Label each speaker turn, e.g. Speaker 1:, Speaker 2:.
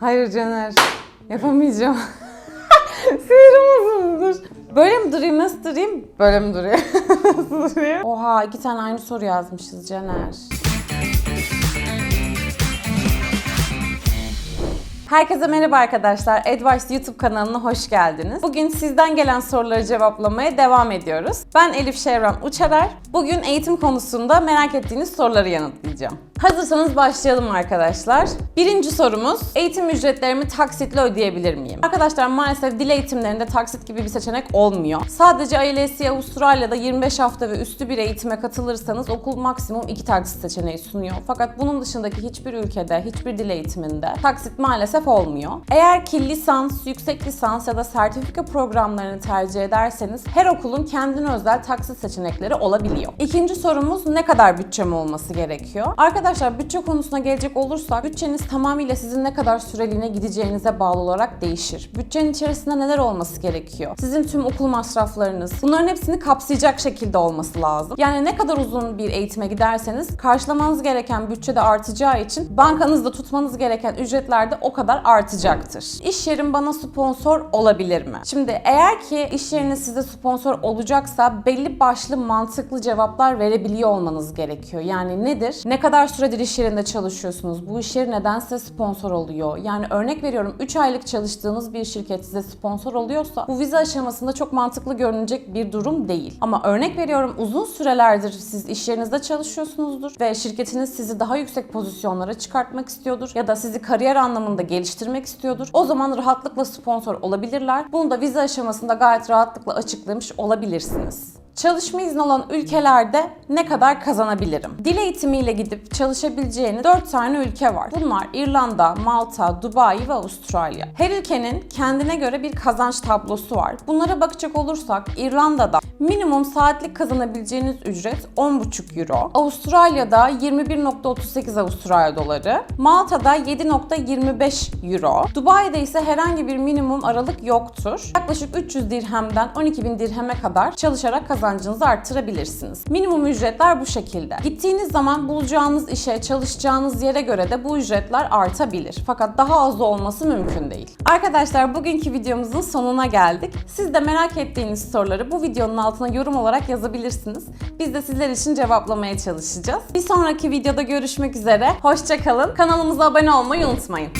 Speaker 1: Hayır Caner. Yapamayacağım. Sinirim bozuldu. Böyle mi durayım? Nasıl durayım? Böyle mi durayım? Nasıl durayım? Oha iki tane aynı soru yazmışız Caner. Herkese merhaba arkadaşlar. Advice YouTube kanalına hoş geldiniz. Bugün sizden gelen soruları cevaplamaya devam ediyoruz. Ben Elif Şevran Uçarar. Bugün eğitim konusunda merak ettiğiniz soruları yanıtlayacağım. Hazırsanız başlayalım arkadaşlar. Birinci sorumuz, eğitim ücretlerimi taksitle ödeyebilir miyim? Arkadaşlar maalesef dil eğitimlerinde taksit gibi bir seçenek olmuyor. Sadece ILSC Avustralya'da 25 hafta ve üstü bir eğitime katılırsanız okul maksimum 2 taksit seçeneği sunuyor. Fakat bunun dışındaki hiçbir ülkede, hiçbir dil eğitiminde taksit maalesef olmuyor. Eğer ki lisans, yüksek lisans ya da sertifika programlarını tercih ederseniz her okulun kendine özel taksit seçenekleri olabiliyor. İkinci sorumuz ne kadar bütçem olması gerekiyor? Arkadaşlar bütçe konusuna gelecek olursak bütçeniz tamamıyla sizin ne kadar süreliğine gideceğinize bağlı olarak değişir. Bütçenin içerisinde neler olması gerekiyor? Sizin tüm okul masraflarınız, bunların hepsini kapsayacak şekilde olması lazım. Yani ne kadar uzun bir eğitime giderseniz karşılamanız gereken bütçe de artacağı için bankanızda tutmanız gereken ücretler de o kadar artacaktır. İş yerim bana sponsor olabilir mi? Şimdi eğer ki iş yeriniz size sponsor olacaksa belli başlı mantıklı cevaplar verebiliyor olmanız gerekiyor. Yani nedir? Ne kadar süredir iş yerinde çalışıyorsunuz? Bu iş yeri neden size sponsor oluyor? Yani örnek veriyorum 3 aylık çalıştığınız bir şirket size sponsor oluyorsa bu vize aşamasında çok mantıklı görünecek bir durum değil. Ama örnek veriyorum uzun sürelerdir siz iş yerinizde çalışıyorsunuzdur ve şirketiniz sizi daha yüksek pozisyonlara çıkartmak istiyordur ya da sizi kariyer anlamında geliştirmek istiyordur. O zaman rahatlıkla sponsor olabilirler. Bunu da vize aşamasında gayet rahatlıkla açıklamış olabilirsiniz. Çalışma izni olan ülkelerde ne kadar kazanabilirim? Dil eğitimiyle gidip çalışabileceğiniz 4 tane ülke var. Bunlar İrlanda, Malta, Dubai ve Avustralya. Her ülkenin kendine göre bir kazanç tablosu var. Bunlara bakacak olursak İrlanda'da minimum saatlik kazanabileceğiniz ücret 10,5 euro. Avustralya'da 21.38 Avustralya doları. Malta'da 7.25 euro. Dubai'de ise herhangi bir minimum aralık yoktur. Yaklaşık 300 dirhemden 12.000 dirheme kadar çalışarak kazancınızı arttırabilirsiniz. Minimum ücretler bu şekilde. Gittiğiniz zaman bulacağınız işe, çalışacağınız yere göre de bu ücretler artabilir. Fakat daha az olması mümkün değil. Arkadaşlar bugünkü videomuzun sonuna geldik. Siz de merak ettiğiniz soruları bu videonun altına yorum olarak yazabilirsiniz. Biz de sizler için cevaplamaya çalışacağız. Bir sonraki videoda görüşmek üzere. Hoşçakalın. Kanalımıza abone olmayı unutmayın.